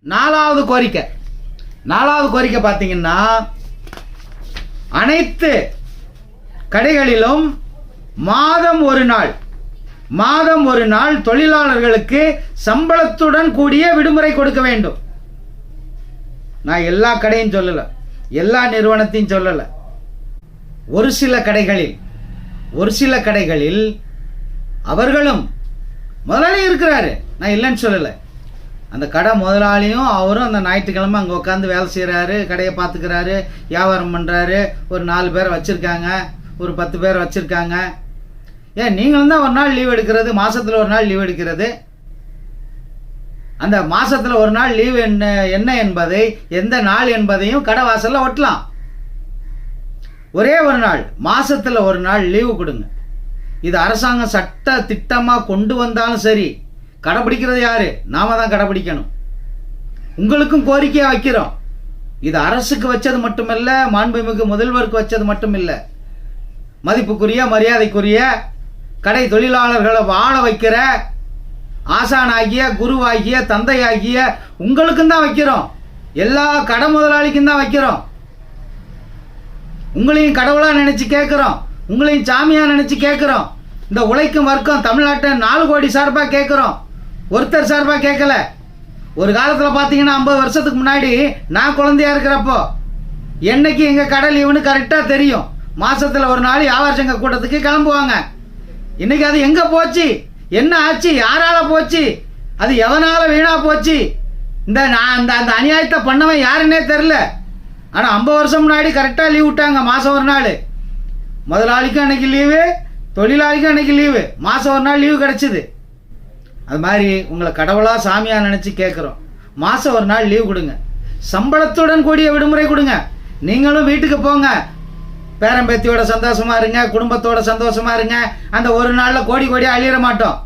நாலாவது கோரிக்கை. நாலாவது கோரிக்கை பார்த்தீங்கன்னா அனைத்து கடைகளிலும் மாதம் ஒரு நாள் மாதம் ஒரு நாள் தொழிலாளர்களுக்கு சம்பளத்துடன் கூடிய விடுமுறை கொடுக்க வேண்டும். நான் எல்லா கடையும் சொல்லலை. எல்லா நிறுவனத்தையும் சொல்லலை. ஒரு சில கடைகளில் ஒரு சில கடைகளில் அவர்களும் முதலாளி இருக்கிறாரு. நான் இல்லைன்னு சொல்லலை. அந்த கடை முதலாளியும் அவரும் அந்த ஞாயிற்றுக்கிழமை அங்கே உட்காந்து வேலை செய்கிறாரு கடையை பார்த்துக்கிறாரு வியாபாரம் பண்ணுறாரு ஒரு நாலு பேர் வச்சுருக்காங்க ஒரு பத்து பேர் வச்சுருக்காங்க. ஏன் நீங்களும் தான் ஒரு நாள் லீவ் எடுக்கிறது மாதத்தில் ஒரு நாள் லீவ் எடுக்கிறது. அந்த மாதத்தில் ஒரு நாள் லீவ் என்ன என்ன என்பதை எந்த நாள் என்பதையும் கடை வாசலில் ஒட்டலாம். ஒரே ஒரு நாள் மாதத்தில் ஒரு நாள் லீவு கொடுங்க. இது அரசாங்கம் சட்ட திட்டமாக கொண்டு வந்தாலும் சரி கடைபிடிக்கிறது யாரு? நாம தான் கடைபிடிக்கணும். உங்களுக்கும் கோரிக்கையாக வைக்கிறோம். இது அரசுக்கு வச்சது மட்டுமல்ல மாண்புமிகு முதல்வருக்கு வச்சது இல்லை மதிப்புக்குரிய மரியாதைக்குரிய கடை தொழிலாளர்களை வாழ வைக்கிற ஆசானாகிய குருவாகிய தந்தையாகிய உங்களுக்கும் தான் வைக்கிறோம். எல்லா கடை முதலாளிக்கும் தான் வைக்கிறோம். உங்களையும் கடவுளாக நினச்சி கேட்குறோம். உங்களையும் சாமியாக நினச்சி கேட்குறோம். இந்த உழைக்கும் வர்க்கம் தமிழ்நாட்டை நாலு கோடி சார்பாக கேட்குறோம். ஒருத்தர் சார்பாக கேட்கல ஒரு காலத்தில் பார்த்தீங்கன்னா ஐம்பது வருஷத்துக்கு முன்னாடி நான் குழந்தையா இருக்கிறப்போ என்னைக்கு எங்கள் கடை லீவுன்னு கரெக்டாக தெரியும். மாதத்தில் ஒரு நாள் வியாபார சங்க கூட்டத்துக்கு கிளம்புவாங்க. இன்னைக்கு அது எங்கே போச்சு? என்ன ஆச்சு? யாரால போச்சு? அது எவனால வீணாக போச்சு? இந்த நான் அந்த அந்த அநியாயத்தை பண்ணவன் யாருன்னே தெரில ஆனால் ஐம்பது வருஷம் முன்னாடி கரெக்டாக லீவ் விட்டாங்க மாதம் ஒரு நாள். முதலாளிக்கும் அன்னைக்கு லீவு தொழிலாளிக்கும் அன்னைக்கு லீவு மாதம் ஒரு நாள் லீவு கிடச்சிது. அது மாதிரி உங்களை கடவுளாக சாமியாக நினச்சி கேட்குறோம் மாதம் ஒரு நாள் லீவு கொடுங்க. சம்பளத்துடன் கூடிய விடுமுறை கொடுங்க. நீங்களும் வீட்டுக்கு போங்க. பேரம்பேத்தியோட சந்தோஷமா இருங்க குடும்பத்தோட சந்தோஷமா இருங்க. அந்த ஒரு நாளில் கோடி கோடியாக அழியிற மாட்டோம்.